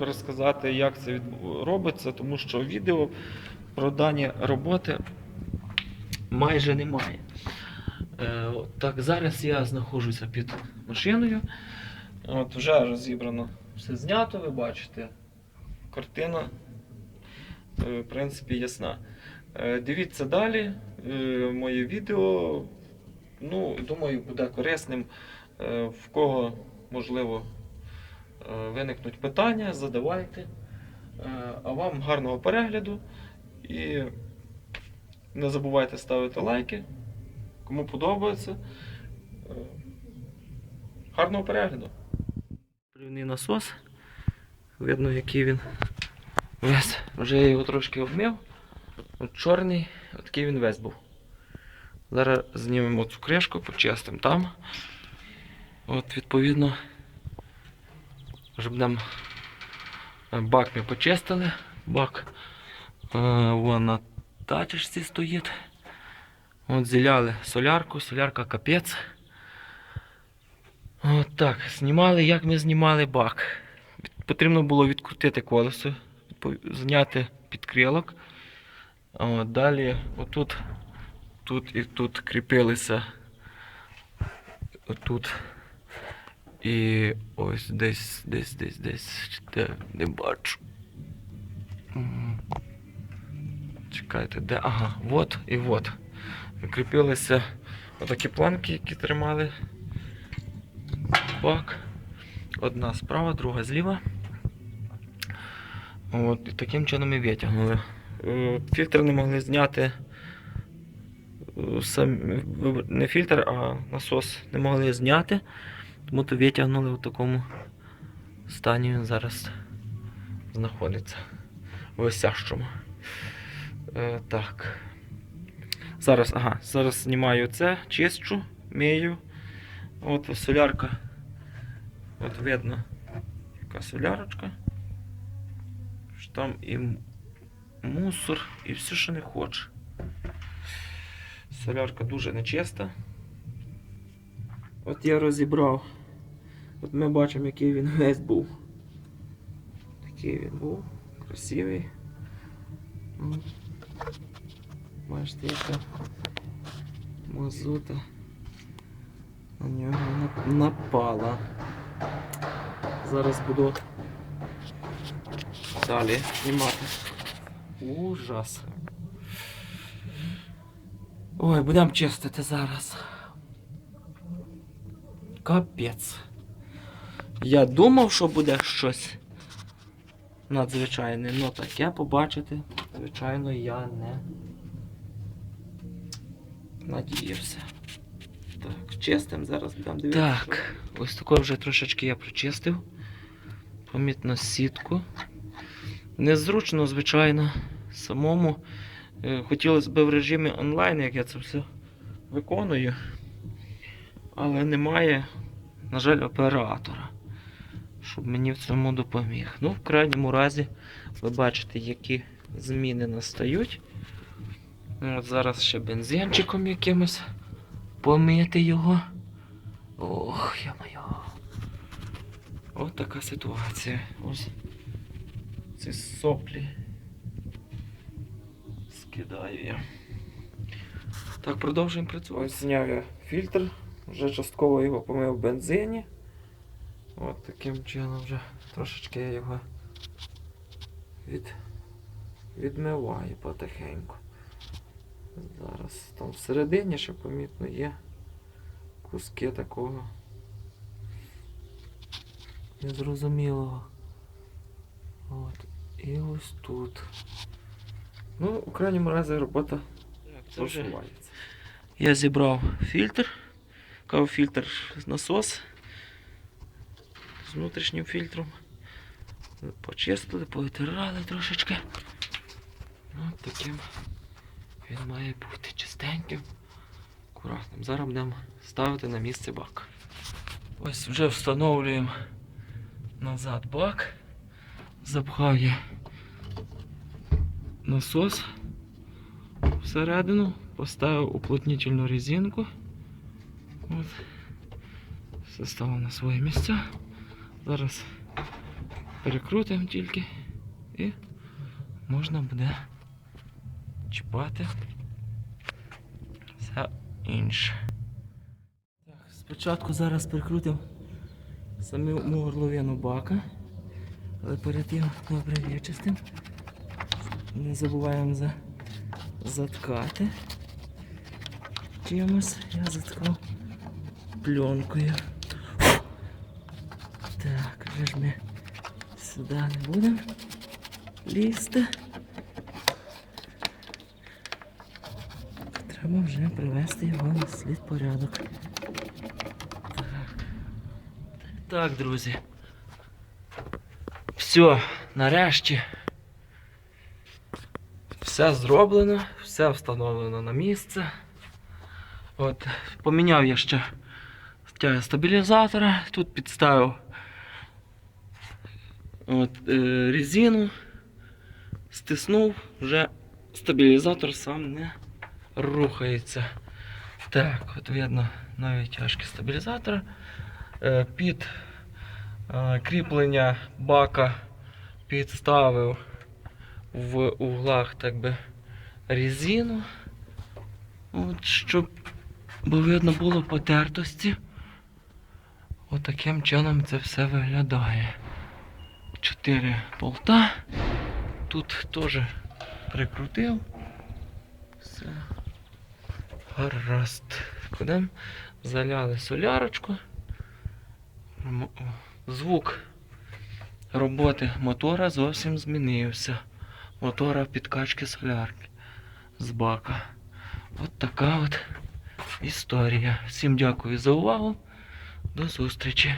швиденько розказати, як це робиться, тому що відео про дані роботи майже немає. Е, так, зараз я знаходжуся під машиною. От вже розібрано все знято, ви бачите. Картина, е, в принципі, ясна. Е, Дивіться далі моє відео. Ну, думаю, буде корисним. В кого, можливо, виникнуть питання, задавайте. Е, А вам гарного перегляду і не забувайте ставити лайки. Кому подобається. Е, Гарного перегляду. Прівний насос. Видно, який він весь. Вже я його трошки обмив. От чорний, от він весь був. Зараз знімемо цю кришку, почистимо там. От, відповідно, вже будемо бак ми почистили. Бак е, вон на тачечці стоїть. От зіляли солярку, солярка капець. От так, знімали, як ми знімали бак. Потрібно було відкрутити колесо, зняти підкрилок. Далі отут, тут і тут кріпилися. Отут. І ось десь, десь, десь, десь. Де, не бачу. Чекайте, де? Ага, от і от. Кріпилися отакі планки, які тримали бак. Одна справа, друга зліва. От, і таким чином ми витягнули. Е, Фільтр не могли зняти. е, Сам, не фільтр, а насос не могли зняти. Тому то витягнули в такому стані він зараз знаходиться. В висящому. Е, так. Зараз, ага, зараз знімаю це, чищу, мию. От солярка. От видно, яка солярочка. Що там і мусор, і все, що не хоче. Солярка дуже нечиста. От я розібрав. От ми бачимо, який він весь був. Такий він був. Красивий. Бачите, яка мазута на нього напала. Зараз буду далі знімати. Ужас. Ой, будемо чистити зараз. Капець. Я думав, що буде щось надзвичайне, але таке побачити, звичайно, я не надіявся. Так, чистим зараз будемо дивитися. Так, ось такою вже трошечки я прочистив. Помітно сітку. Незручно, звичайно, самому. Е, Хотілося б в режимі онлайн, як я це все виконую. Але немає, на жаль, оператора, щоб мені в цьому допоміг. Ну, в крайньому разі, ви бачите, які зміни настають. От зараз ще бензинчиком якимось помити його. Ох, я-моє. От така ситуація. Ось ці соплі. Скидаю я. Так, продовжуємо працювати. Зняв я фільтр, вже частково його помив в бензині. От таким чином вже трошечки я його від... відмиваю потихеньку. Зараз там всередині ще помітно є куски такого незрозумілого. От. І ось тут. Ну, у крайньому разі робота просувається. Я зібрав фільтр, кавофільтр насос з внутрішнім фільтром. Почистили, повитирали трошечки. От таким він має бути чистеньким, акуратним. Зараз будемо ставити на місце бак. Ось вже встановлюємо назад бак. Запхав насос всередину, поставив уплотнительну резинку. От. Все стало на свої місця. Зараз Перекрутимо тільки і можна буде чіпати все інше. Так, спочатку зараз прикрутимо саму горловину бака, але перед тим добре вичистимо. Не забуваємо за заткати. Чимось я заткав пленкою. Так, вже ж ми сюди не будемо лізти. Треба вже привести його на слід порядок. Так, так друзі. Все, нарешті. Все зроблено, все встановлено на місце. От, поміняв я ще тяги стабілізатора, тут підставив от, е, резину, стиснув, вже стабілізатор сам не рухається. Так, от видно нові тяжкі стабілізатора. Е, під е, кріплення бака підставив в углах так би резину. От, щоб видно було потертості. Отаким чином це все виглядає. Чотири болта. Тут теж прикрутив. Все. Гаразд. Кудем? Заляли солярочку. Звук роботи мотора зовсім змінився. Мотора підкачки солярки з бака. От така от історія. Всім дякую за увагу. До зустрічі.